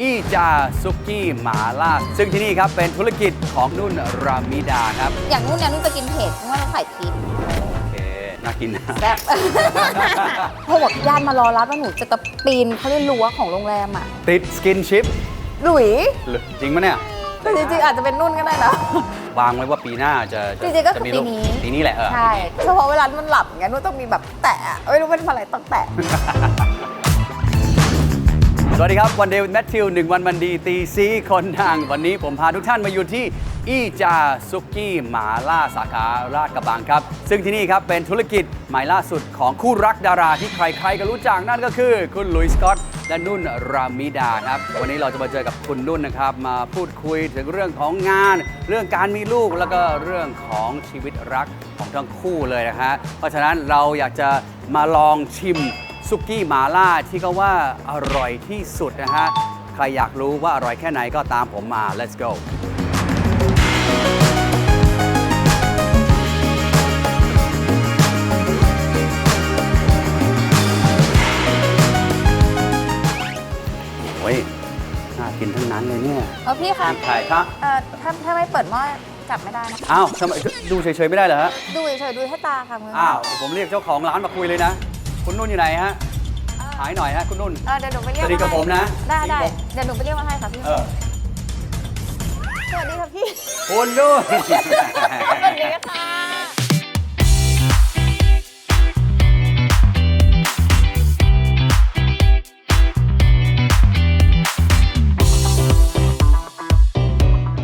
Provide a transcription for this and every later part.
อีจาซุกี้หมาล่าซึ่งที่นี่ครับเป็นธุรกิจของนุ่นรามิดาครับ อย่างนู้นเนี่ยนุ่นจะกินเผ็ดนุ่นว่าเราใส่พริกโอเคน่ากินนะแซ่บพวกญาติมารอรับว่าหนูจะตะปีนเขาเรียกรั้วของโรงแรมอะติดสกินชิปหลุยจริงปะเนี่ย แต่จริงๆอาจจะเป็นนุ่นก็ได้นะ วางไว้ว่าปีหน้าจะะจริงๆก็คือจะมีปีลูนี้ ปีนี้แหละเออใช่เฉพาะเวลาที่มันหลับอย่างเงี้ยนุ่นต้องมีแบบแตะไม่รู้เป็นอะไรต้องแตะ สวัสดีครับวันเดย์แมทธิวหนึ่งวันวันดีตีซีคนดังวันนี้ผมพาทุกท่านมาอยู่ที่อีจาซุกี้หมาล่าสาขาราชกระบังครับ ซึ่งที่นี่ครับเป็นธุรกิจใหม่ล่าสุดของคู่รักดาราที่ใครๆก็รู้จักนั่นก็คือ คุณลุยส์สกอตและนุ่นรามิดาครับวันนี้เราจะมาเจอกับคุณนุ่นนะครับ มาพูดคุยถึงเรื่องของงาน เรื่องการมีลูกแล้วก็เรื่องของชีวิตรักของทั้งคู่เลยนะฮะเพราะฉะนั้นเราอยากจะมาลองชิม ซุกี้หมาล่าที่เขาว่าอร่อยที่สุดนะฮะ ใครอยากรู้ว่าอร่อยแค่ไหนก็ตามผมมา let's go โอ้ยน่ากินทั้งนั้นเลยเนี่ยเออพี่คะถ่ายครับเอ่อถ้าถ้าไม่เปิดหม้อจับไม่ได้นะคะอ้าวทำไมดูเฉยๆไม่ได้เหรอฮะ ดูเฉยๆดูให้ตาค่ะมืออ้าว ผมเรียกเจ้าของร้านมาคุยเลยนะ คุณนุ่นอยู่ไหนฮะหายหน่อยฮะคุณนุ่น เออเดี๋ยวหนูไปเรียกสวัสดีกับผมนะได้ได้เดี๋ยวหนูไปเรียกมาให้ค่ะพี่ เออ สวัสดีค่ะพี่ คุณนุ่น สวัสดีค่ะ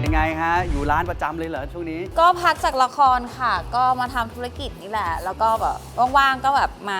ยังไงฮะอยู่ร้านประจำเลยเหรอช่วงนี้ ก็พักจากละครค่ะ ก็มาทำธุรกิจนี่แหละ แล้วก็แบบว่างๆก็แบบมา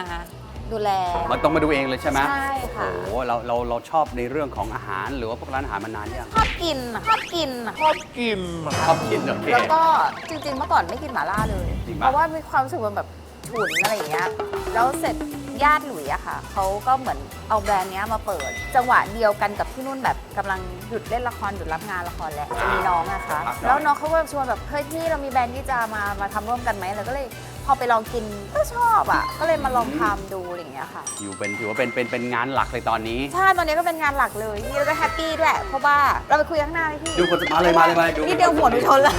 ดูแล มันต้องมาดูเองเลยใช่ไหมใช่ค่ะ โอ้โหเราเราเราชอบในเรื่องของอาหาร หรือว่าพวกร้านอาหารมานานยังชอบกินอะชอบกินอะชอบกินชอบกินโอเค แล้วก็จริงๆเมื่อก่อนไม่กินหม่าล่าเลย จริงปะ เพราะว่ามีความรู้สึกมันแบบฉุนอะไรอย่างเงี้ยแล้วเสร็จญาติหลุยอะค่ะเขาก็เหมือนเอาแบรนด์เนี้ยมาเปิด จังหวะเดียวกันกับที่นุ่นแบบกำลังหยุดเล่นละครหยุดรับงานละครแล้วจะมีน้องอะค่ะแล้วน้องเขาก็ชวนแบบเฮ้ยพี่เรามีแบรนด์ที่จะมามาทำร่วมกันไหมเราก็เลย พอไปลองกินก็ชอบอะก็เลยมาลองทำดูอะไรอย่างเงี้ยค่ะ อยู่เป็นถือว่าเป็นเป็นเป็นงานหลักเลยตอนนี้ ใช่ ตอนนี้ก็เป็นงานหลักเลยพี่แล้วก็แฮปปี้ด้วยเพราะว่าเราไปคุยข้างหน้าเลยพี่ดูคนมาเลยมาเลยมาเลยดูนี่เดียวหัวหนูชนแล้ว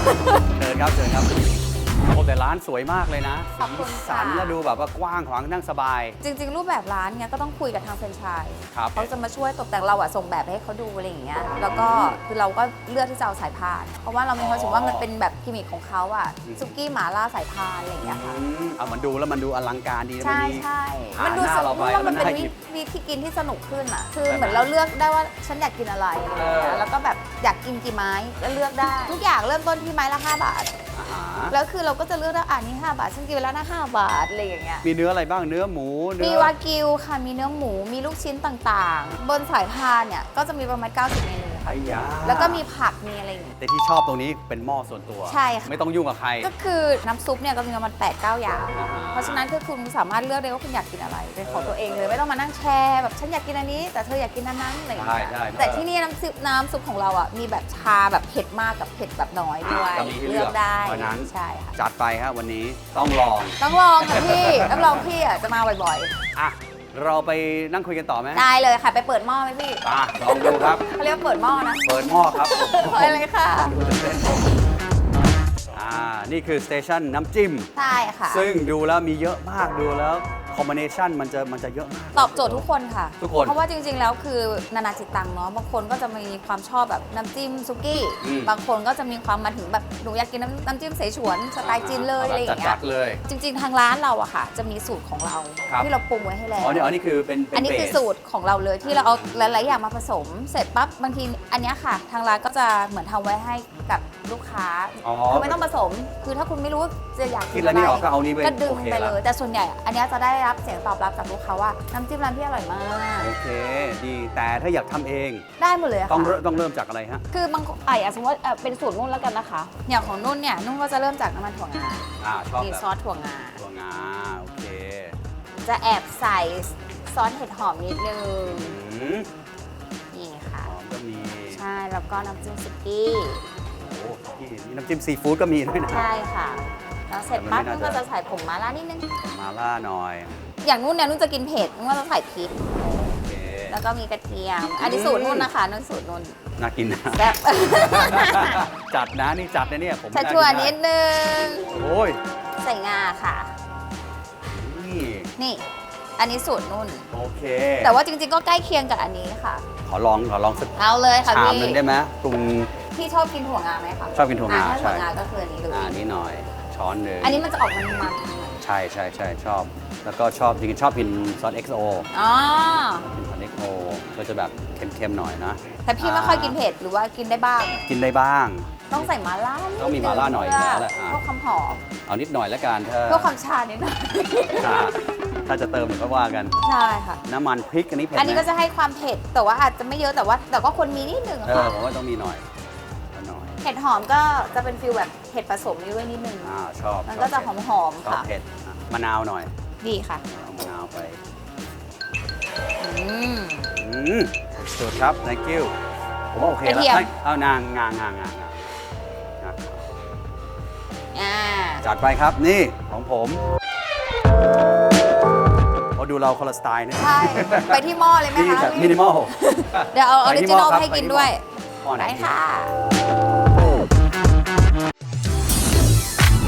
เชิญครับเชิญครับโอ้ แต่ร้านสวยมากเลยนะขอบคุณสีค่ะสันแล้วดูแบบว่ากว้างขวางนั่งสบาย จริง ๆ รูปแบบร้านเนี้ยก็ต้องคุยกับทางแฟรนไชส์ครับเขาจะมาช่วยตกแต่งเราอะส่งแบบให้เขาดูอะไรอย่างเงี้ยแล้วก็คือเราก็เลือกที่จะเอาสายพานเพราะว่าเรามีความรู้สึกว่ามันเป็นแบบกิมมิคของเขาอะอืม ซุกี้หมาล่าสายพานอะไรอย่างเงี้ยค่ะ อืมเอามันดูแล้วมันดูอลังการดีนะใช่มันมี ใช่หามันดูหน้าสนุเรากไปว่ามันเป็นแล้วมันน่าวิกินวิธีกินที่สนุกขึ้นอะคือใช่ไหมเหมือนเราเลือกได้ว่าฉันอยากกินอะไรอะไรอย่างเงี้เอยอ แล้วก็แบบอยากกินกี่ไม้ก็เลือกได้ ทุกอย่างเริ่มต้นที่ไม้ละ 5 บาทอาหาร แล้วคือเราก็จะเลือกได้อ่านี่5บาทฉันกินไปแล้วนะ5บาทอะไรอย่างเงี้ย มีเนื้ออะไรบ้างเนื้อหมูเนื้มีอวากิวค่ะ มีเนื้อหมู มีลูกชิ้นต่างๆ บนสายพานเนี่ยก็จะมีประมาณ 90 เมนูค่ะ ไอ้ยาแล้วก็มีผักมีอะไรอย่างงี้แต่ที่ชอบตรงนี้เป็นหม้อส่วนตัว ใช่ค่ะ ไม่ต้องยุ่งกับใคร ก็คือน้ำซุปเนี่ยก็มีประมาณ8 9อย่างอ่าฮะเพราะฉะนั้นคือคุณสามารถเลือกได้ว่าคุณอยากกินอะไร เป็นของตัวเองเลยไม่ต้องมานั่งแชร์แบบฉันอยากกินอันนี้ แต่เธออยากกินอันนั้นอะไรอย่างเงี้ยใช่ใช่แต่ที่นี่น้ำซุปน้ำซุปของเราอะมีแบบชาแบบเผ็ดมากกับเผ็ดแบบน้อยด้วยก็มีให้เลืเลืออกกได้เพราะฉะนั้น ใช่ค่ะจัดไปครับวันนี้ต้องลอง ต้องลองค่ะพี่ต้องลองพี่อะจะมาบ่อยอะ เราไปนั่งคุยกันต่อไหมๆได้เลยค่ะ ไปเปิดหม้อไหมพี่อะลองดูครับ เขาเรียกว่าเปิดหม้อนะเปิดหม้อครับไปเลยค่ะ อ่านี่คือสเตชันน้ำจิ้ม ใช่ค่ะ ซึ่งดูแล้วมีเยอะมากดูแล้ว คอมบิเนชันมันจะมันจะเยอะมาก ตอบโจทย์ทุกคนค่ะ ทุกคนเพราะว่าจริงๆ แล้วคือนานาจิตตังเนาะ บางคนก็จะมีความชอบแบบน้ำจิ้มซุกี้ อืม บางคนก็จะมีความมาถึงแบบหนูอยากกินน้ำน้ำจิ้มเสฉวนสไตล์จีนเลยอะไรอย่างเงี้จัย ดๆเลย จริงๆ ทางร้านเราอะค่ะ จะมีสูตรของเราครับ ที่เราปรุงไว้ให้แล้ว อ๋อนี่อ๋อนี่คือเป็นเป็นอันนี้คือเบสสูตรของเราเลยที่เราเอาหลายๆอย่างมาผสม เสร็จปั๊บบางทีอันเนี้ยค่ะ ทางร้านก็จะเหมือนทำไว้ให้กับลูกค้าอ๋อคือไม่ต้องผสม คือถ้าคุณไม่รู้ว่าจะอยากคิกิดนแล้อะวไรนี่ออกก็เอานี้ไปก็ดึงโอเคไปละ เลย แต่ส่วนใหญ่อันเนี้ยจะได้รับเสียงตอบรับจากลูกค้าว่าน้ำจิ้มร้านพี่อร่อยมาก โอเคดีแต่ถ้าอยากทำเองได้หมดเลยอะต้องค่ะเริ่มต้องเริ่มจากอะไรฮะคือบางคนอะอย่างสมมติว่าเอ่อเป็นสูตรนุ่นแล้วกันนะคะ อย่างของนุ่นเนี่ยนุ่นก็จะเริ่มจากน้ำมันถั่วงาอ่าชอบมีแบบซอสถั่วงาตัวงาโอเคจะแอบใส่ซอสเห็ดหอมนิดนึง อืมนี่ค่ะ หอมก็มีใช่ แล้วก็น้ำจิ้มสุกี้ โอ้โหนี่นี่น้ำจิ้มซีฟู้ดก็มีด้วยนะ ใช่ค่ะ แล้วเสร็จปั๊บแต่มันนุ่ไม่นน่าจะก็จะใส่ผงมาล่านิดนึง มาล่าหน่อย อย่างนุ่นเนี่ยนุ่นจะกินเผ็ดนุ่นก็จะใส่พริกโอเคแล้วก็มีกระเทียม อันนี้สูตรนุ่นนะคะ นุ่นสูตรนุ่น น่ากินนะแซ่บจัดนะนี่จัดนะเนี่ยผมใส่ถั่วนิดนึง โอ้ย ใส่งาค่ะ นี่ นี่ อันนี้สูตรนุ่น โอเค แต่ว่าจริงๆ ก็ใกล้เคียงกับอันนี้ค่ะ ขอลองขอลองสักเอาเลยค่ะชามพี่หนึ่งได้ไหมปรุงพี่ชอบกินถั่วงาไหมคะชอบกินถั่วงาอะถ้าถั่วใช่งาก็คืออันนี้เลยอ่านี่หน่อย ช้อนหนึ่งอันนี้มันจะออกมันมันใช่ใช่ใช่ชอบ แล้วก็ชอบจริงๆชอบกินซอส XO ๆอ๋อ กินซอส XO ก็จะแบบเค็มๆหน่อยนะแต่พี่ไม่ค่อยกินเผ็ดหรือว่ากินได้บ้าง กินได้บ้าง ต้องใส่มาล่าต้องมีมาล่าหน่อยอยู่แล้วแหละอะ เพื่อความหอมเอานิดหน่อยแล้วกันถ้าเพื่อความชานิดหน่อยถ้าถ้าจะเติมเดี๋ยวก็ว่ากัน ใช่ค่ะ น้ำมันพริกอันนี้เผ็ดอันนี้ไหมก็จะให้ความเผ็ดแต่ว่าอาจจะไม่เยอะแต่ว่า แต่ก็ควรมีนิดนึงเออค่ะ ผมว่าต้องมีหน่อยหน่อย เห็ดหอมก็จะเป็นฟิลแบบเห็ดผสมด้วยนิดนึง อ่าชอบมันชอบก็จะหเผ็อดมหอมๆชอบค่ะ เผ็ดอะมะนาวหน่อยดีค่ะเอามะนาวไปอืม อืมสุดครับ thank you ผมว่าโอเคกระแล้วเทียมเอ้ยเอานางงางางางางาอ่า จัดไปครับนี่ของผมเราดูเราคนละสไตล์นะใช่ ไปที่หม้อเลยไหมนี่คะแบบมินิมอล เดี๋ยวเอาออริจินอลไปที่หม้อครับให้กินด้วย หม้อไหน ได้ดีค่ะ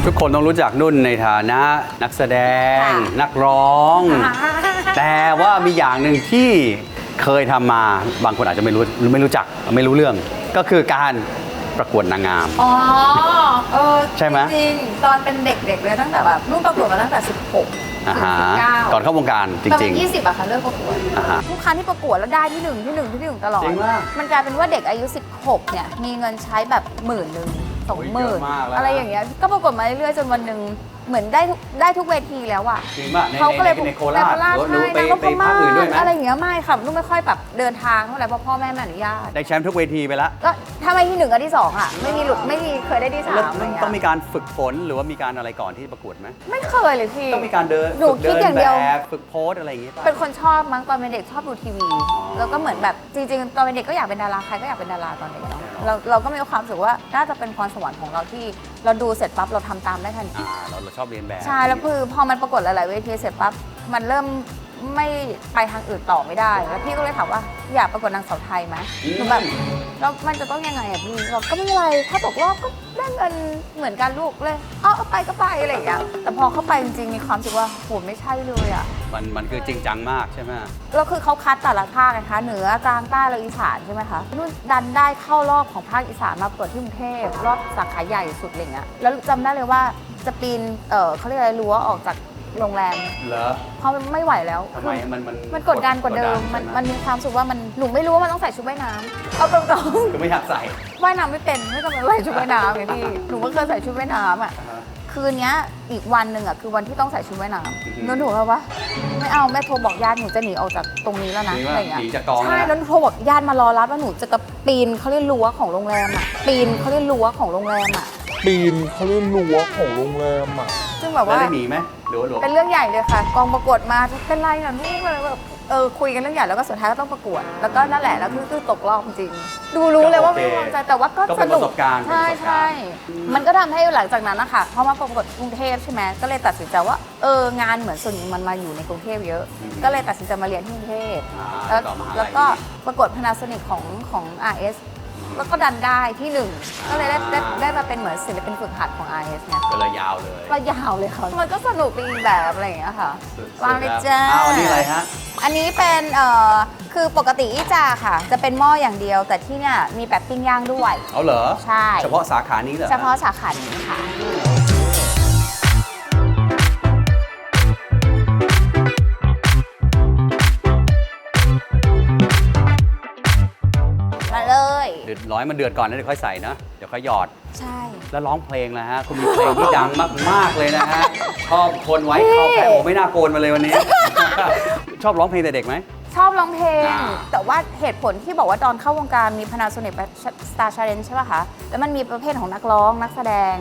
ทุกคนต้องรู้จักนุ่นในฐานะนักแสดงค่ะนักร้อง แต่ว่ามีอย่างหนึ่งที่เคยทำมาบางคนอาจจะไม่รู้ไม่รู้จักไม่รู้เรื่อง ก็คือการประกวดนางงาม อ๋อ เออใช่ไหม จริงๆตอนเป็นเด็กๆเลยตั้งแต่แบบรุ่นประกวดมาตั้งแต่ 16 อ่าฮะถึง19ก่อนเข้าวงการจตอนริงยี่สิบอะค่ะเลิกประกวดอ่าฮะ ทุกครั้งที่ประกวดแล้วได้ที่หนึ่งที่หนึ่งที่หนึ่งตลอด จริงปะมันกลายเป็นว่าเด็กอายุ 16 เนี่ย มีเงินใช้แบบหมื่นหนึ่ง สองหมื่นเยอะมากแล้วนะ อะไรอย่างเงี้ยก็ประกวดมาเรื่อยๆจนวันหนึ่ง เหมือนได้ทุกได้ทุกเวทีแล้วอะจริงป่ะในเขาก็เลยในในโคราชในโคราชหรือใช่หรือไปนางนพไปภาคอื่นด้วยไหมอะไรอย่างเงี้ยไม่ค่ะลูกไม่ค่อยแบบเดินทางเท่าไหร่เพราะพ่อแม่ไม่อนุญาตได้แชมป์ทุกเวทีไปแล้วก็ถ้าไม่ที่หนึ่งก็ที่สองอะไม่มีหลุดไม่มีเคยได้ที่สาแล้วมอะไรเงี้ยต้องมีการฝึกฝนหรือว่ามีการอะไรก่อนที่ประกวดไหมไม่เคยเลยพี่ ต้องมีการเดินหนูฝึกคิดเดินอย่างแบเดียวบฝึกโพสอะไรอย่างงี้ป่ะเป็นคนชอบมั้งตอนเป็นเด็กชอบดูทีวี แล้วก็เหมือนแบบจริงๆตอนเป็นเด็กก็อยากเป็นดาราใครก็อยากเป็นดาราตอนเด็กเนาะเราเราก็มีความรู้สึกว่าน่าจะเป็นพรสวรรค์ของเราที่เราดูเสร็จปั๊บเราทำตามได้ทันที อ่าเราเราชอบเรียนแบบใช่แล้วคือพอมันประกวดหลายๆเวทีเสร็จปั๊บมันเริ่มไม่ไปทางอื่นต่อไม่ได้ แล้วพี่ก็เลยถามว่าอยากประกวดนางสาวไทยไหมหนูแบบแล้วมันจะต้องยังไงอะพี่เราก็ไม่เป็นไรถ้าตกรอบก็ได้เงินเหมือนกันลูกเลยเอาเอาไปก็ไปอะไรอย่างเงี้ยแต่พอเข้าไปจริงๆมีความรู้สึกว่าโหไม่ใช่เลยอะมันมันคือจริงจังมากใช่ไหมแล้วคือเขาคัดแต่ละภาคไงคะเหนือกลางใต้และอีสานใช่ไหมคะนุ่นดันได้เข้ารอบของภาคอีสานมาเปิดที่กรุงเทพรอบสาขาใหญ่สุดอะไรเงี้ยแล้วจำได้เลยว่า จะปีนเออเขาเรียกอะไรรั้วออกจากโรงแรม เหรอเพราะมันไม่ไหวแล้ว ทำไมมันมันมันกดดันกว่าเดิม มันมันมีความรู้สุขว่ามันหนูไม่รู้ว่ามันต้องใส่ชุดว่ายน้ำเอาตรงคือไม่อยากใส่ๆ ว่ายน้ำไม่เป็นไม่ต้องไปใส่ชุดว่ายน้ำไงพี่หนูก็เคยใส่ชุดว่ายน้ำอะคืนเนี้ยอีกวันหนึ่งอะคือวันที่ต้องใส่ชุดว่ายน้อือำฮึแล้วหนูแบบว่าไม่เอาแม่โทรบอกญาติหนูจะหนีออกจากตรงนี้แล้วนะหนีว่าอะไรเงี้ยหนีจากกองใช่นะแล้วหนูโทรบอกญาติมารอรับแล้วหนูจะกระปีนเขาเรียกรั้วของโรงแรมอะปีนเขาเรียกรั้วของโรงแรมอะ ปีนเขาเรียกรั้วของโรงแรมอะ ซึ่งแบบแล้วว่า ได้หนีไหมหรือว่าหลบเป็นเรื่องใหญ่เลยค่ะ กองประกวดมาเป็นไรนะลูกอะไรแบบเออคุยกันเรื่องใหญ่แล้วก็สุดท้ายก็ต้องประกวด แล้วก็นั่นแหละแล้วคือคือตกรอบจริงดูรู้เลยว่าไม่วางใจแต่ว่าก็ก็สเป็นปนุระกสบการณ์ใช่เป็นประสบใช่การณ์มันก็ทำให้หลังจากนั้นนะคะพอมาประกวดกรุงเทพใช่ไหมก็เลยตัดสินใจว่าเอองานเหมือนส่วนใหญ่มันมาอยู่ในกรุงเทพเยอะ ก็เลยตัดสินใจมาเรียนที่กรุงเทพ อ่าแล้วต่อมหาลัย แล้วก็ประกวดพนาสนิกของของ RS แล้วก็ดันได้ที่หนึ่งก็เลยได้ได้ ได้มาเป็นเหมือนศิลปินฝึกหัดของ RS เนี่ยก็เลยยาวเลยก็ยาวเลยค่ะมันก็สนุกไปอีกแบบอะไรอย่างเงี้ยค่ะสุดๆวางเลยจ้าอ้าวอันนี้อะไรฮะ อันนี้เป็นเอ่อคือปกติอีจาค่ะ จะเป็นหม้ออย่างเดียว แต่ที่เนี่ยมีแบบปิ้งย่างด้วย เอาเหรอ ใช่ เฉพาะสาขานี้เหรอเฉพาะสาขานี้ค่ะ เดือดร้อยมันเดือดก่อนนะเดี๋ยวค่อยใส่นะ เดี๋ยวค่อยหยอด ใช่ แล้วร้องเพลงแล้วฮะ คุณมีเพลงที่ดังมากๆเลยนะฮะชอบคนไว้เข้าแค่โอ้ไม่น่าโกนมาเลยวันนี้ ชอบร้องเพลงแต่เด็กไหม ชอบร้องเพลง อ่า แต่ว่าเหตุผลที่บอกว่าตอนเข้าวงการมี Panasonic Star Challenge ใช่ป่ะคะ แล้วมันมีประเภทของนักร้องนักแสดง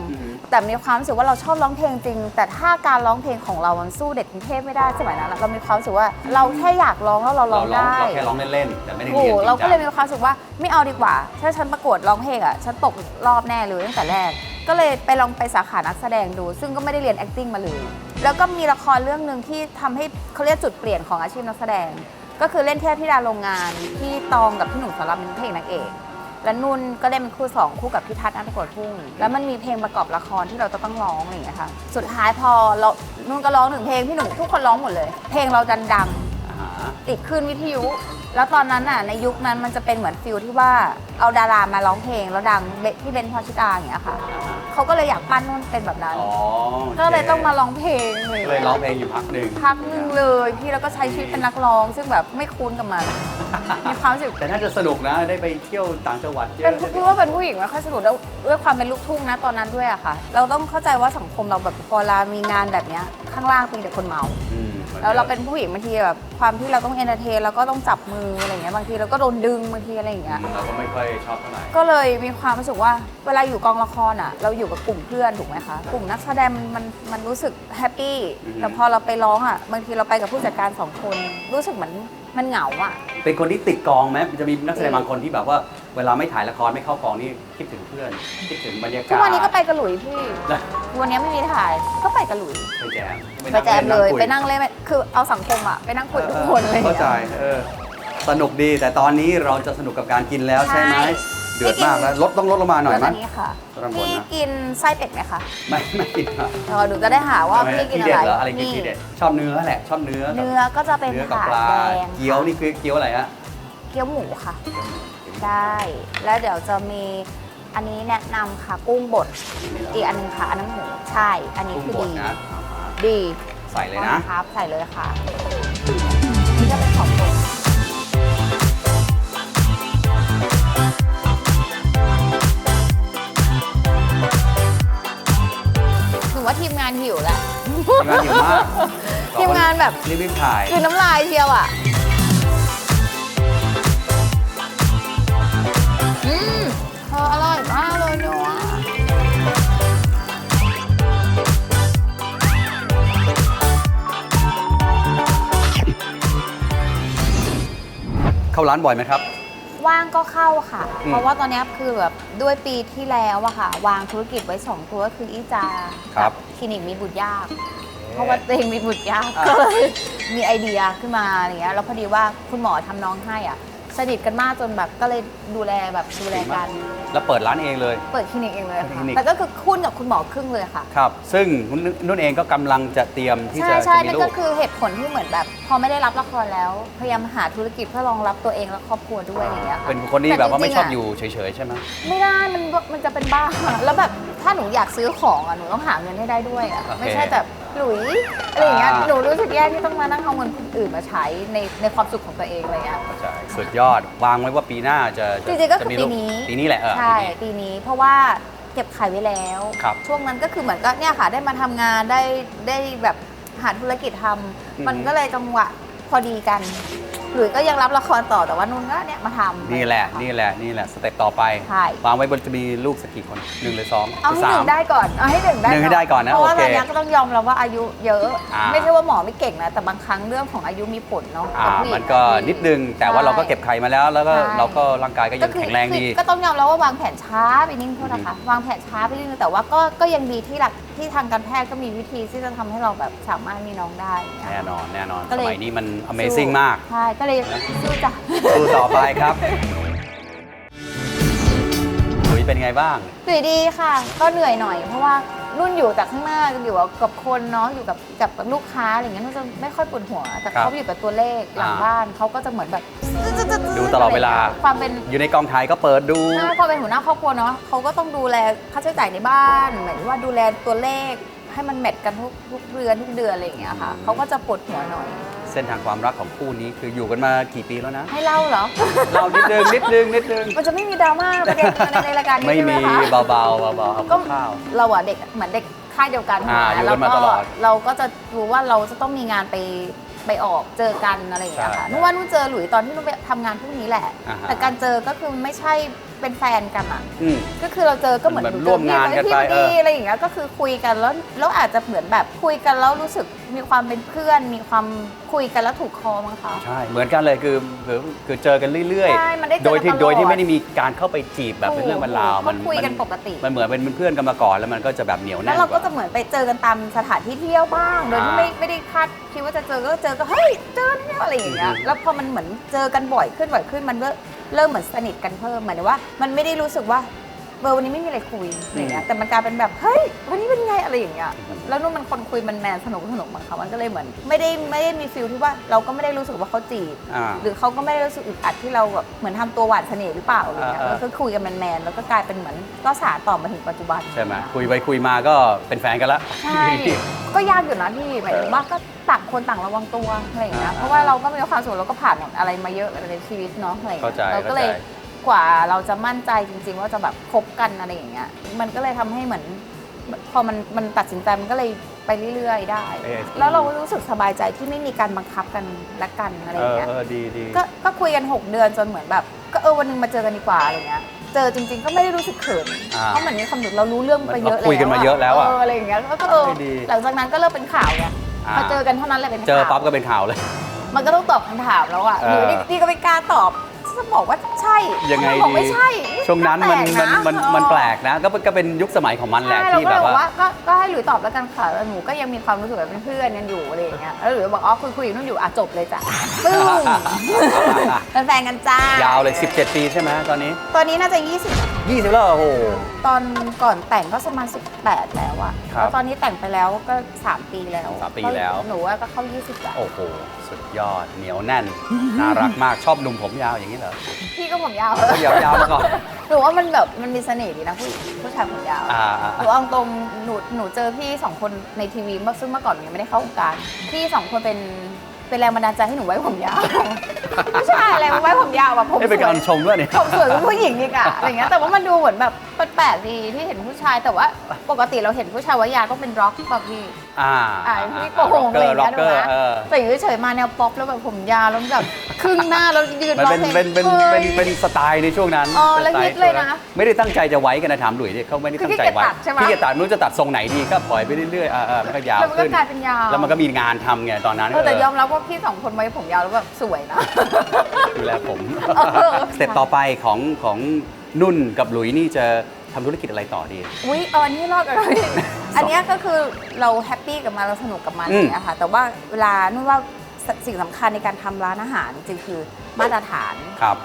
แต่มีความรู้สึกว่าเราชอบร้องเพลงจริง แต่ถ้าการร้องเพลงของเรามันสู้เด็กกรุงเทพไม่ได้สมัยนั้นอะเรามีความรู้สึกว่าเราแค่อยากร้องแล้วเราร้เราองร้องได้ เราแค่ร้องเล่นๆแต่ไม่ได้โอ้เรียนโหจริงเราก็เลยจัมีงความรู้สึกว่าไม่เอาดีกว่า ถ้าฉันประกวดร้องเพลงอะ ฉันตกรอบแน่เลยตั้งแต่แรก ก็เลยไปลองไปสาขานักแสดงดู ซึ่งก็ไม่ได้เรียน acting มาเลย แล้วก็มีละครเรื่องหนึ่งที่ทำให้เขาเรียกจุดเปลี่ยนของอาชีพนักแสดง ก็คือเล่นเทพธิดาโรงงานพี่ตองกับพี่หนุ่มสอนรามเป็นเพลงนางเอกและนุ่นก็เล่นเป็นคู่สองคู่กับพี่ทัศน์นัทกรทุ่ง แล้วมันมีเพลงประกอบละครที่เราจะต้องร้องอะไรอย่างเงี้ยค่ะ สุดท้ายพอเรานุ่นก็ร้องหนึ่งเพลงพี่หนุ่มทุกคนร้องหมดเลย เพลงเราดันดังติดขึ้นวิทยุ แล้วตอนนั้นน่ะในยุคนั้นมันจะเป็นเหมือนฟิลที่ว่าเอาดารามาร้องเพลงแล้วดังเบที่เป็นพอชิตาอย่างเงี้ยค่ะ เขาก็เลยอยากปั้นนุ่นเป็นแบบนั้น อ๋อโคก็เลยต้องมาร้องเพลงเลยก็เลยร้องเพลงอยู่พักหนึ่งพักหนึ่งเลยพี่แล้วก็ใช้ชีวิตเป็นนักร้อง ซึ่งแบบไม่คุ้นกับมัน มีความรู้สึก แต่น่าจะสนุกนะได้ไปเที่ยวต่างจังหวัดเยเป็นอะพี่ว่าเป็นผู้หญิงไม่ค่อยสนุกแล้วด้วยความเป็นลูกทุ่งนะตอนนั้นด้วยอะค่ะ เราต้องเข้าใจว่าสังคมเราแบบพอเรามีงานแบบเนี้ยข้างล่างเป็นแต่คนเมา อืม แล้วเราเป็นผู้หญิงบางทีแบบความที่เราต้องเอนเตอร์เทนเราก็ต้องจับมืออะไรอย่างเงี้ยบางทีเราก็โดนดึงบางทีอะไรอย่างเงี้ยเราก็ไม่ค่อยชอบเท่าไหร่ก็เลยมีความรู้สึกว่าเวลาอยู่กองละครอะ เราอยู่กับกลุ่มเพื่อนถูกไหมคะกลุ่มนักแสดงมันมันมันรู้สึกแฮปปี้อือฮึแต่พอเราไปร้องอะบางทีเราไปกับผู้จัดการสองคน รู้สึกเหมือนมันเหงาอะเป็นคนที่ติดกองไหมจะมีนักแสดงติดบางคนที่แบบว่า เวลาไม่ถ่ายละครไม่เข้ากองนี่คิดถึงเพื่อนคิดถึงบรรยากาศทุกวันนี้ก็ไปกับหลุยพี่นะวันนี้ไม่มีถ่ายก็ไปกับหลุยไปแจมไปแจมเลยคุไปนั่งเล่นคือเอาสังคมอะไปนั่งคุยกับทุกคนเลยเข้าใจเออสนุกดีแต่ตอนนี้เราจะสนุกกับการกินแล้วใช่ไหมใช่เดือดมากแล้วลดต้องลดลงมาหน่อยแล้วมั้ตยอนนี้ค่ะตอนบนพี่นะกินไส้เป็ดไหมคะไม่ไม่กินครับเออหนูจะได้หาว่าทำไมพี่กินทีอะเด็ดไรเหรออะไรคือทีเด็ดชอบเนื้อแหละชอบเนื้อกับเนื้อก็จะเป็นเนื้อกับขาปลาแดงเกี๊ยวนี่คือเกี๊ยวอะไรฮะเกี๊ยวหมูค่ะ ได้ แล้วเดี๋ยวจะมีอันนี้แนะนำค่ะกุ้งบดอีกอันหนึงค่ะอันนั้นหมูใช่ อันนี้กุ้งคือบดดีนะดีใส่เลยนะครับใส่เลยค่ะนี่ก็เป็นของผมหนูว่าทีมงานหิวแล้วทีมงานอยู่มากทีมงานแบบรีบๆถ่ายคือน้ำลายเชียวอะ เข้าร้านบ่อยไหมครับ ว่างก็เข้าค่ะ อืมเพราะว่าตอนเนี้ยคือแบบด้วยปีที่แล้วอะค่ะ วางธุรกิจไว้2ตัวก็คืออีจาครับคลินิกมีบุตรยาก เพราะว่าตัวเองมีบุตรยากอ่า ก็เลยมีไอเดียขึ้นมาอะไรเงี้ยแล้วพอดีว่าคุณหมอทำน้องให้อะ สนิทกันมากจนแบบก็เลยดูแลแบบดูแลกัน แล้วเปิดร้านเองเลย เปิดคลินิกเองเลยคลิค่ะนิก แต่ก็คือคุ้นกับคุณหมอครึ่งเลยค่ะ ครับ ซึ่งนุ่นเองก็กำลังจะเตรียมที่ใช่จะใช่จะมีนั่นลูก็ก คือเหตุผลที่เหมือนแบบ พอไม่ได้รับละครแล้ว พยายามหาธุรกิจเพื่อรองรับตัวเองและครอบครัวด้วยอย่างเงี้ยค่ะเป็นคนที่แบบว่าไม่ชอบแต่จริงๆะอยู่เฉยๆใช่ไหม ไม่ได้มันมันจะเป็นบ้า แล้วแบบถ้าหนูอยากซื้อของอะหนูต้องหาเงินให้ได้ด้วยอะโอเค ไม่ใช่แบบ หลุยอะไรอย่างเงี้ยอ่า หนูรู้สึกแย่ที่ต้องมานั่งเอาเงินคนอื่นมาใช้ในในความสุขของตัวเองอะไรเงี้ยเข้าใจสุดยอดวางไว้ว่าปีหน้าจะจริงๆก็คือจะมีปีลูนี้ ปีนี้แหละเออใช่ปีนี้ ปีนี้เพราะว่าเก็บขายไว้แล้ว ครับช่วงนั้นก็คือเหมือนก็เนี่ยค่ะได้มาทำงานได้ได้แบบหาธุรกิจทำอืมมันก็เลยจังหวะพอดีกัน หลุยก็ยังรับละครต่อแต่ว่านุ่นก็เนี่ยมาทำ นี่แหละค่นี่แหละนี่แหละสเต็ปต่อไปใช่ วางไว้บนจะมีลูกสักกี่คนหนึ่งหรือสองเอาหรืให้หนึ่งได้ก่อน เอาให้หนึ่งได้หนึ่งให้ได้ก่อนนะเพราะว่าโอเคตอนนี้ก็ต้องยอมรับว่าอายุเยอะ อ่า ไม่ใช่ว่าหมอไม่เก่งนะ แต่บางครั้งเรื่องของอายุมีผลเนาะอ่า กับผู้หญิงมันก็นิดนึง แต่ว่าเราก็เก็บไข่มาแล้ว แล้วก็ใช่ เราก็ร่างกายก็ยังแข็งแรงดีคือก็ต้องยอมรับว่าวางแผนช้าไปนิดนึงโทษนะคะ วางแผนช้าไปนิดนึงแต่ว่าก็ก็ยังดีที่หลัก ที่ทางการแพทย์ก็มีวิธีที่จะทำให้เราแบบสามารถมีน้องได้อย่างเงี้ย แน่นอนแน่นอนก็สเลย มัยนี้มัน Amazing มาก ใช่ก็เลยสู้จ้ะ ดูต่อไปครับหลุยเป็นไงบ้างเหนื่อยดีค่ะ ก็เหนื่อยหน่อย เพราะว่านุ่นอยู่จากข้างหน้าอยู่กับคนเนาะอยู่กับกับลูกค้าอะไรอย่างเงี้ยนุ่นจะไม่ค่อยปวดหัว แต่ครับเขาอยู่กับตัวเลขหลังอ่า บ้านเขาก็จะเหมือนแบบ ดูตลอดเวลา ความเป็นอยู่ในกองถ่ายก็เปิดดูใช่พอเป็นหัวหน้าครอบครัวเนาะเขาก็ต้องดูแลค่าใช้จ่ายในบ้านเหมือนว่าดูแลตัวเลขให้มันแมทกันทุกทุกเดือนทุกเดือนอะไรอย่างเงี้ยค่ะอืมเขาก็จะปวดหัวหน่อย เส้นทางความรักของคู่นี้คืออยู่กันมากี่ปีแล้วนะ ให้เล่าเหรอ เล่านิดนึงนิดนึงนิดนึงมันจะไม่มีดราม่าประเด็นในในรายการนี้ไม่ใช่ไหมมีคะเบาๆเบาๆเอาก็ข้าวเราอะเด็กเหมือนเด็กค่ายเดียวกันอ่าอยู่แล้กัวนมาก็ตลอด เราก็จะรู้ว่าเราจะต้องมีงานไป ไปออกเจอกันอะไรอย่างเงี้ยค่ะใช่นุ่นว่านุ่นเจอหลุยตอนที่นุ่นไปทำงานพวกนี้แหละ อ่าฮะ แต่การเจอก็คือไม่ใช่เป็นแฟนกันอะอืม ก็คือเราเจอก็เหมือนเหมือนหเจอร่วมงานกันไปพี่พอเอดีอออะไรอย่างเงี้ยก็คือคุยกันแล้วแล้วอาจจะเหมือนแบบคุยกันแล้วรู้สึก มีความเป็นเพื่อน มีความคุยกันแล้วถูกคอมั้งคะ ใช่ เหมือนกันเลยคือคือคือเจอกันเรื่อยใช่มันได้เจอโดยที่ตลอดโดยที่ไม่ได้มีการเข้าไปจีบแบบเป็นเรื่องเป็นราวถูกก็คุยกันปกติ มันเหมือนเป็นเพื่อนกันมาก่อนแล้วมันก็จะแบบเหนียวแล้แน่วนเรากก็ว่าจะเหมือนไปเจอกันตามสถานที่เที่ยวบ้าง โดยที่อ่าไม่ไม่ได้คาดคิดว่าจะเจอ ก็เจอก็เฮ้ยเจอเนี่ยอะไรอย่างเงี้ยอือฮึแล้วพอมันเหมือนเจอกันบ่อยขึ้นบ่อยขึ้นมันเริ่มเริ่มเหมือนสนิทกันเพิ่มเหมือนว่า มันไม่ได้รู้สึกว่า เบอร์วันนี้ไม่มีอะไรคุยอะไรอย่างเงี้ยแต่มันกลายเป็นแบบเฮ้ยวันนี้เป็นไงอะไรอย่างเงี้ยแล้วนุ่นมันคนคุยมันแมนสนุกสนุกมั้งคะมันก็เลยเหมือน ไม่ได้ไม่ได้มีฟิลที่ว่าเราก็ไม่ได้รู้สึกว่าเขาจีบอ่าหรือเขาก็ไม่ได้รู้สึกอึดอัดที่เราแบบเหมือนทำตัวหวานเสน่ห์หรือเปล่าอะไรเงี้ยอ่าๆแล้วก็คุยกันแมนๆแล้วก็กลายเป็นเหมือนก็สารต่อมาถึงปัจจุบัน ใช่ไหมคุยไปคุยมาก็เป็นแฟนกันละ ใช่ ก็ยากอยู่นะพี่หมายถึงว่าก็ต่างคนต่างระวังตัวอะไรอย่างเงี้ย อ่าเพราะว่าเราก็มีความสุขเราก็ผ่านอะไรมาเยอะในชีวิตเนาะอะไรอย่างเข้าใจเงี้ยเราก็เลยเข้าใจ กว่าเราจะมั่นใจจริง ๆ ว่าจะแบบคบกันอะไรอย่างเงี้ยมันก็เลยทำให้เหมือน พอมันมันตัดสินใจมันก็เลยไปเรื่อยๆได้ เอ๊ะแล้วเราก็รู้สึกสบายใจที่ไม่มีการบังคับกันและกันอะไรเออย่างอเงี้ย เออดีดีก็ก็คุยกัน 6 เดือนจนเหมือนแบบ ก็เออวันหนึงมาเจอกันดีกว่าอะไรเงี้ย เจอจริง ๆ ก็ไม่ได้รู้สึกเขิน อ่า เพราะเหมือนมีความรู้เรารู้เรื่องไปเยอะเราคุยกันมาเยอะแล้วอะเอออะไรอย่างเงี้ยแล้วก็เออไม่ดีหลังจากนั้นก็เริ่มเป็นข่าวไงอ่า พอเจอกันเท่านั้นแหละเป็นเจอข่าวปั๊บก็เป็นข่าวเลย มันก็ต้องตอบคำถามแล้วอะเอออยู่ดีพี่ก็ไม่กล้าตอบ จะบอกว่าใช่ยังไงบอกดี ไม่ใช่ช่วงนั้นมันแปลมันกะมันมันแปลกนะ ก็เป็นก็เป็นยุคสมัยของมันแหละใช่เราที่ก็แบเลยบบอกว่าว่าก็ก็ให้หลุยตอบแล้วกันค่ะแล้วหนูก็ยังมีความรู้สึกแบบเป็นเพื่อนกันอยู่อะไรอย่างเงี้ยแล้วหลุยบอกอ๋อคุยคุยอยู่นู่นอยู่อะจบเลยจ้ะปึ้งเป็นแฟนกันจ้ายาวเลย 17 ปีใช่ไหมตอนนี้ ตอนนี้น่าจะ 20 20 แล้วเหรอโอ้โห ตอนก่อนแต่งก็ประมาณ18 แล้วอะครับแล้วตอนนี้แต่งไปแล้วก็ 3 ปีแล้วสามปีแล้ว หนูว่าก็เข้า 20แล้วโอ้โห สุดยอด เหนียวแน่น น่ารักมาก ชอบหนุ่มผมยาวอย่างนี้เหรอพี่ก็ผมยาวก็ยาวๆมาก่อน หนูว่ามันแบบมันมีเสน่ห์ดีนะผู้ผู้ชายผมยาว อ่าอ่าหนูเอาตรงหนูหนูเจอพี่สองคนในทีวีเมื่อซึ่งเมื่อก่อนหนูยังไม่ได้เข้าวงการพี่สองคนเป็น เป็นแรงบันดาลใจให้หนูไว้ผมยาวผู้ชายอะไรมาไว้ผมยาวแบบผมเอ้ยสเป็นวการยชมด้วยเนี่ย ผมสวยเป็นผู้หญิงอีกอะอะไรเงี้ยแต่ว่ามันดูเหมือนแบบแปลกๆดีที่เห็นผู้ชายแต่ว่าปกติเราเห็นผู้ชายไว้ยาวต้องเป็นร็อกแบบพี่ อ่าอ่าพี่โป่งอะไรอย่างร็เงี้อกยเกดูอร์นะเออแต่อยู่เฉยๆมาแนวป๊อปแล้วแบบผมยาวแล้วแบบครึ่งหน้าแล้วยืนมันร้องเป็นเพลงเป็นเป็นเป็นเป็นสไตล์ในช่วงนั้นอ๋อป็นแล้วสไตฮิตเลยนะช่วงไม่ได้ตั้งใจจะไว้กันนะถามหลุยดิเขาไม่ได้คือตั้งใจไว้ขี้เกียจตัดใช่ไหมพี่จะตัดไม่รู้จะตัดทรงไหนดีก็ปล่อยไปเรื่อยๆอ่าอ่ามันก็ยาวแล้วมันก็ขึ้น กลายเป็นยาวแล้วมันก็มีงานทำไงตอนนั้นเออแต่เออยอมรับว่าพี่สองคนไว้ผมยาวแล้วแบบสวยนะ ดูแลผมเออสเต็ปต่อไปของของนุ่นกับหลุยนี่จะทำธุรกิจอะไรต่อดี อุ้ยเอาอันนี้รอดกันเลยอันเนี้ยก็คือเราแฮปปี้กับมันเราสนุกกับมันอือมย่างเงี้ยค่ะ แต่ว่าเวลานุ่นว่าสสิ่งสำคัญในการทำร้านอาหารจริงๆคือมาตรฐาน ครับ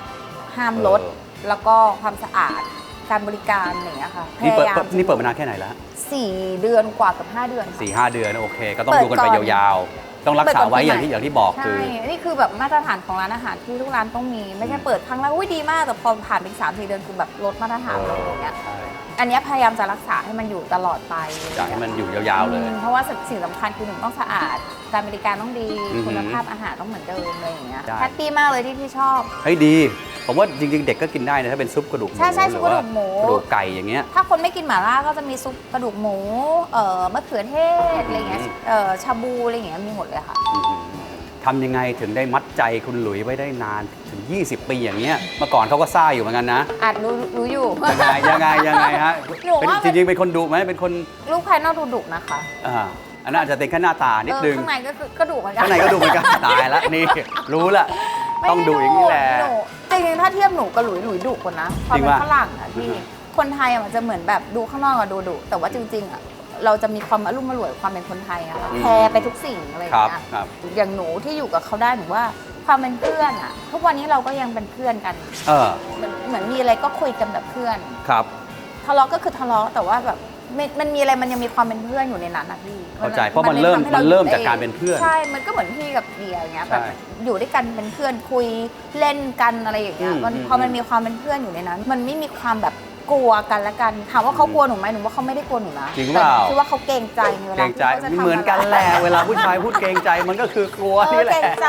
ห้ามลด เออ แล้วก็ความสะอาด การบริการอะไรอย่างเงี้ยค่ะนี่เปิดพยายามเปิดนี่เปิดมานานแค่ไหนแล้วสี่เดือนกว่ากับห้าเดือนค่ะ สี่ห้าเดือนโอเค ก็ต้องเปิดดูกันไปก่อน ยาวๆ ต้องรักษาไว้อย่างที่อย่างที่บอกคืใช่อนี่คือแบบมาตรฐานของร้านอาหารที่ทุกร้านต้องมี ไม่ใช่เปิดครั้งแรกอุ้ยดีมาก แต่พอผ่านไปสามสี่เดือนคือแบบลดมาตรฐานลงอย่างเงี้ยใช่อันเนี้ยพยายามจะรักษาให้มันอยู่ตลอดไปอยากให้มันอยู่ยาวๆเลยอืมเพราะว่าสิ่งสำคัญคือหนึ่งต้องสะอาด การบริการต้องดี อือหือคุณภาพอาหารต้องเหมือนเดิมอะไรอย่างเงี้ยได้ แฮปปี้มากเลยที่พี่ชอบเฮ้ยดี ผมว่าจริงๆ เด็กก็กินได้นะถ้าเป็นซุปกระดูกหมูใช่ใช่หซุรืปอกระว่าดูกหมูกระดูกไก่อย่างเงี้ย ถ้าคนไม่กินหม่าล่าก็จะมีซุปกระดูกหมูเอ่อมะเขือเทศอะไรเงี้ยอืม เอ่อชาบูอะไรเงี้ยมีหมดเลยค่ะ อื้อหือทำยังไงถึงได้มัดใจคุณหลุยไว้ได้นานถึง 20 ปีอย่างเงี้ยเมื่อก่อนเขาก็ซ่าอยู่เหมือนกันนะอาจรู้รู้อยู่ ยังไงยังไงยังไงฮะหนูเป็นว่าจริงๆเป็นคนดุไหมเป็นคนลูกภายนอกดูดุนะคะอ่าอันนั้นอาจจะเป็นแค่หน้าตานิดเออนึงข้างในก็คือกระดูกเหมือนกันข้างในก็ดูเหมือนกันตายละนี่รู้ละไม่ต้องดูอย่างนี้แหละหนู จริงๆถ้าเทียบหนูกับหลุยหลุยดุกว่านะความจริงเป็นปะฝรั่งอะพี่อือฮึคนไทยอะมันจะเหมือนแบบดูข้างนอกอะดูดุแต่ว่าจริงๆอะเราจะมีความอารมณ์อร่วยความเป็นคนไทยอะค่ะอืมแคร์ไปทุกสิ่งอะไรอย่างครับเงี้ยครับ อย่างหนูที่อยู่กับเขาได้หนูว่าความเป็นเพื่อนอะทุกวันนี้เราก็ยังเป็นเพื่อนกันเออเหมือนเหมือนมีอะไรก็คุยกันแบบเพื่อนครับทะเลาะก็คือทะเลาะแต่ว่าแบบ มันมันมีอะไรมันยังมีความเป็นเพื่อนอยู่ในนั้นอะพี่เข้าใจเพราะมันเริ่มลยทำให้มันเริ่มอยู่จากการเป็นเพื่อนใช่ มันก็เหมือนพี่กับเดียอย่างเงี้ยใช่แบบอยู่ด้วยกันเป็นเพื่อนคุยเล่นกันอะไรอย่างเงี้ยอืมมันอืมพอมันมีความเป็นเพื่อนอยู่ในนั้น มันไม่มีความแบบ กลัวกันละกันถามว่าเขากลัวหนูไหมหนูว่าเขาไม่ได้กลัวหนูนะจริงเปล่า แต่คือว่าเขาเกรงใจในเวเกรลางใจที่ขาจะทำเหมือนกันแหละเวลาผู้ชายพูดเกรงใจมันก็คือกลัวเออนี่แหเกรละงใจ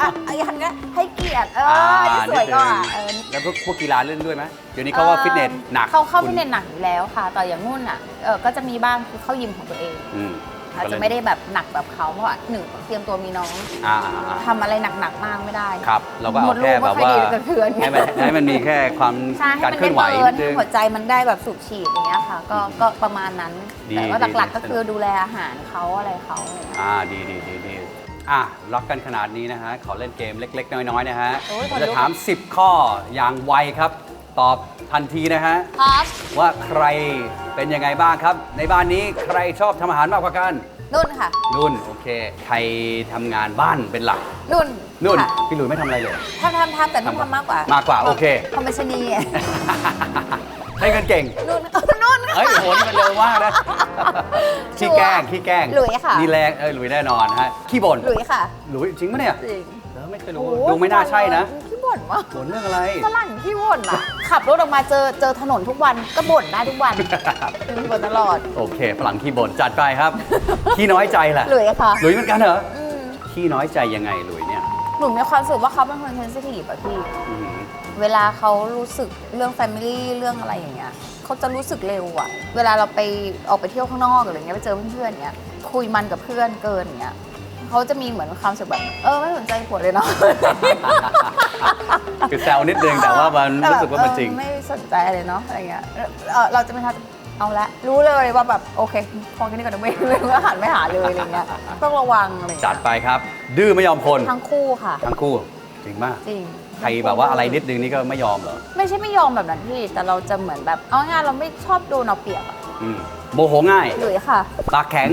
อะอย่างนี้ให้เกียรติเอออที่สวยกว่าเออ แล้วพวกพวกกีฬาเล่นด้วยไหมเดี๋ยวนี้เขาว่าฟิตเนสหนักเขาเข้าคุณฟิตเนสหนักอยู่แล้วค่ะ แต่อย่างนุ่นอะเออก็จะมีบ้างคือเข้ายิมของตัวเอง อืม อาจก็เลจะยไม่ได้แบบหนักแบบเขาเพราะว่าหนึ่งเตรียมตัวมีน้องอ่าอ่าอ่าทำอะไรหนักๆมากไม่ได้ ครับ เราก็เอามดลูแค่กแบบไม่ว่าค่อยดีกระเทือน ให้มันให้มันมีแค่ความใช่ให้การมันเคลื่ไม่อนไหวเบิร์นนิดนึงหัวใจมันได้แบบสูบฉีดอย่างเงี้ยค่ะ ก็ก็ประมาณนั้น ดีแต่ว่าดี หลักๆดีก็คือดูแลอาหารเขาอะไรเขาอะไรเงี้ยอ่าดีดีดีดีอะรักกันขนาดนี้นะฮะขอเล่นเกมเล็ก ๆ น้อยๆนะฮะโอ้ยผมจะถาม 10 ข้ออย่างไวครับ ตอบทันทีนะฮะ ครับว่าใครเป็นยังไงบ้างครับ ในบ้านนี้ใครชอบทำอาหารมากกว่ากันนุ่นค่ะ นุ่นโอเค ใครทำงานบ้านเป็นหลัก นุ่นนุ่นค่ะพี่หลุยไม่ทำอะไรเลย ทำทำทำแต่นุ่นทำมากกว่ามากกว่าโอเค ทำเป็นชะนีให้เงินเก่ง นุ่น นุ่นเฮ้ยโหนี่มันเร็วมากนะ ขี้แกล้งขี้แกล้งหลุยค่ะ นี่แรงเอ้ยหลุยแน่นอนฮะขี้บ่นหลุยค่ะ หลุยจริงปะเนี่ย จริง เออไม่เคยรู้ โอ้โหดูไม่น่าใช่นะขี้ บ่นวะบ่นเรื่องอะไร ฝรั่งขี้บ่นอะ ขับรถออกมาเจอเจอถนนทุกวันก็บ่นได้ทุกวันบ่นตลอด โอเคฝรั่งขี้บ่นจัดไปครับขี้น้อยใจแหละหลุยค่ะหลุยเหมือนกันเหรออืมขี้น้อยใจยังไงหลุยเนี่ยหนูมีความรู้สึกว่าเขาเป็นคนเซนซิทีฟอะพี่อืมเวลาเขารู้สึกเรื่องแฟมิลี่เรื่องอะไรอย่างเงี้ยเขาจะรู้สึกเร็วอะเวลาเราไปออกไปเที่ยวข้างนอกอะไรเงี้ยไปเจอเพื่อนๆอย่างเงี้ยคุยมันกับเพื่อนเกินอย่างเงี้ย เขาจะมีเหมือนความรู้สึกแบบ เออไม่สนใจผัวเลยเนาะ คือแซวนิดนึงแต่ว่ามันแต่แบบรู้สึกว่ามันจริง เออไม่สนใจเลยเนาะอะไรเงี้ยเออเออเราจะไม่ทันเอาละรู้เลยว่าแบบโอเคพอแค่นี้ก่อนนะไม่เลยว่าหันไม่หาเลยอะไรเงี้ยต้องระวังอะไรเงี้ยจัดไปครับ ดื้อไม่ยอมคนทั้งคู่ค่ะ ทั้งคู่จริงมาก จริงใครแบบว่าอะไรนิดนึงนี่ก็ไม่ยอมเหรอไม่ใช่ไม่ยอมแบบนั้นพี่แต่เราจะเหมือนแบบเอาง่ายๆเราไม่ชอบโดนเอาเปรียบอะอืมโมโหง่ายหลุยค่ะ ปากแข็ง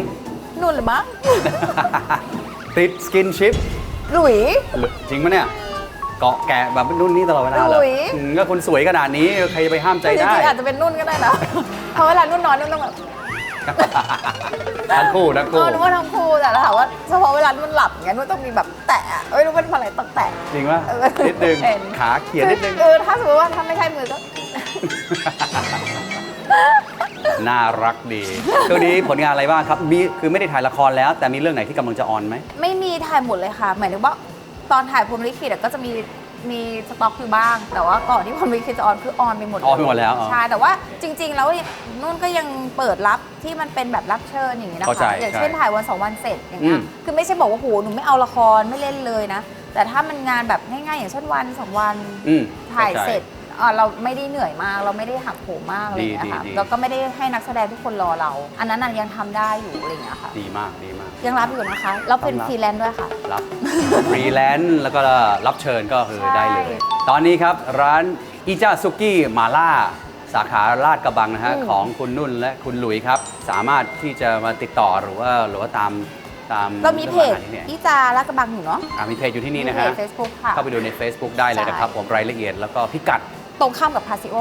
นุ่นหรือมั้ง ติดสกินชิปหลุย จริงปะเนี่ย เกาะแกะแบบนู่นนี่ตลอดเวลาเหรออุ๊ยอืมก็คนสวยขนาดนี้ใครจะไปห้ามใจจได้ริงๆอาจจะเป็นนุ่นก็ได้นะ เพราะเวลานุ่นนอนนุ่นต้องแบบทั้งคู่ทั้งเอคู่อนุ่นว่าทั้งคู่แต่ถ้าถามว่าเฉพาะเวลานุ่นหลับอย่างเงี้ยนุ่นต้องมีแบบแตะไม่รู้เป็นอะไรต้องแตะ จริงปะเออนิดนึงเห็น ขาเขียนนิดนึงเออถ้าสมมติว่าถ้าไม่ใช่มือก็ น่ารักดีช่วงนี้ผลงานอะไรบ้างครับมีคือไม่ได้ถ่ายละครแล้ว แต่มีเรื่องไหนที่กำลังจะออนไหมไม่มีถ่ายหมดเลยค่ะ หมายถึงว่าตอนถ่ายพรหมลิขิตอะก็จะมีมีสต็อกอยู่บ้าง แต่ว่าก่อนที่พรหมลิขิตจะออนคือออนไปหมดเลยออนไปหมดแล้วอ๋อ ใช่แต่ว่าจริง ๆ แล้วนุ่นก็ยังเปิดรับที่มันเป็นแบบรับเชิญอย่างนี้นะเข้าใจคะอย่างเช่นใช่ถ่ายวันสองวันเสร็จอย่างเงี้ยอืม คือไม่ใช่บอกว่าโหหนูไม่เอาละครไม่เล่นเลยนะ แต่ถ้ามันงานแบบง่ายๆ อย่างเช่นวันสองวัน อืมถ่ายข้ใจเสร็จ อะเราไม่ได้เหนื่อยมาก เราไม่ได้หักโหมมากอะไรอย่างเงี้ยค่ะดีดีดี แล้วก็ไม่ได้ให้นักแสดงทุกคนรอเรา อันนั้นน่ะยังทำได้อยู่อะไรอย่างเงี้ยค่ะ ดีมากดีมาก ยังรับอยู่นะคะ เราเป็นต้องรับ ฟรีแลนซ์ด้วยค่ะ รับ ฟรีแลนซ์แล้วก็รับเชิญก็คือใช่ ได้เลย ตอนนี้ครับร้านอีจ้าซุกี้มาล่าสาขาลาดกระบังนะฮะอืมของคุณนุ่นและคุณหลุยครับ สามารถที่จะมาติดต่อหรือว่าหรือว่าตามตามเรามีเพจร้านอาหารที่เนี่ยพี่จาลาดกระบังอยู่เนาะอะมีเพจอยู่ที่มีนี่นะเพฮะ จเฟซบุ๊กค่ะ เข้าไปดูใน Facebook ได้เลยนะครับใช่ผมรายละเอียดแล้วก็พิกัด ตรงข้ามกับพาซิโอ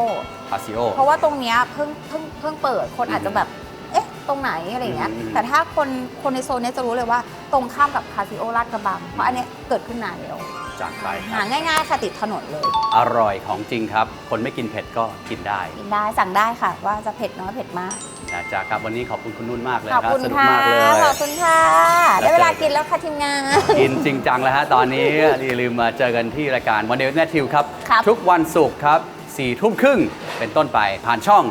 พาซิโอ เพราะว่าตรงเนี้ยเพิ่งเพิ่งเพิ่งเปิดคนอาจจะแบบ เอ๊ะ ตรงไหนอะไรอย่างเงี้ย อืม แต่ถ้าคนคนในโซนเนี้ยจะรู้เลยว่าตรงข้ามกับพาซิโอลาดกระบัง เพราะอันเนี้ยเกิดขึ้นนานแล้วจัดไปคหารับง่ายๆค่ะติดถนนเลย อร่อยของจริงครับ คนไม่กินเผ็ดก็กินได้ กินได้สั่งได้ค่ะ ว่าจะเผ็ดน้อยเผ็ดมาก นะจ๊ะครับวันนี้ขอบคุณคุณนุ่นมากเลยขอบครับคุณสนุกค่ะมากเลย ขอบคุณค่ะ ได้เวลากินแล้วค่ะทีมงาน กินจริงจังแล้วฮะ ตอนนี้ อย่าลืมมาเจอกันที่รายการวันเด y แมทธิวครับ ครับ ทุกวันศุกร์ครับสี่ทุ่มครึ่งเป็นต้นไปผ่านช่อง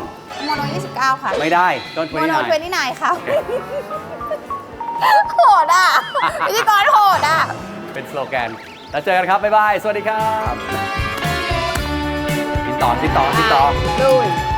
โมโน29 ค่ะ ไม่ได้ต้นโมวันนี้โนหน่อยเทนี่นายค่ะโหดอะพิธีกรโหดอะ เป็นสโลแกน แล้วเจอกันครับ บ๊ายบาย สวัสดีครับ ติดต่อติดต่อติดต่อ ลุย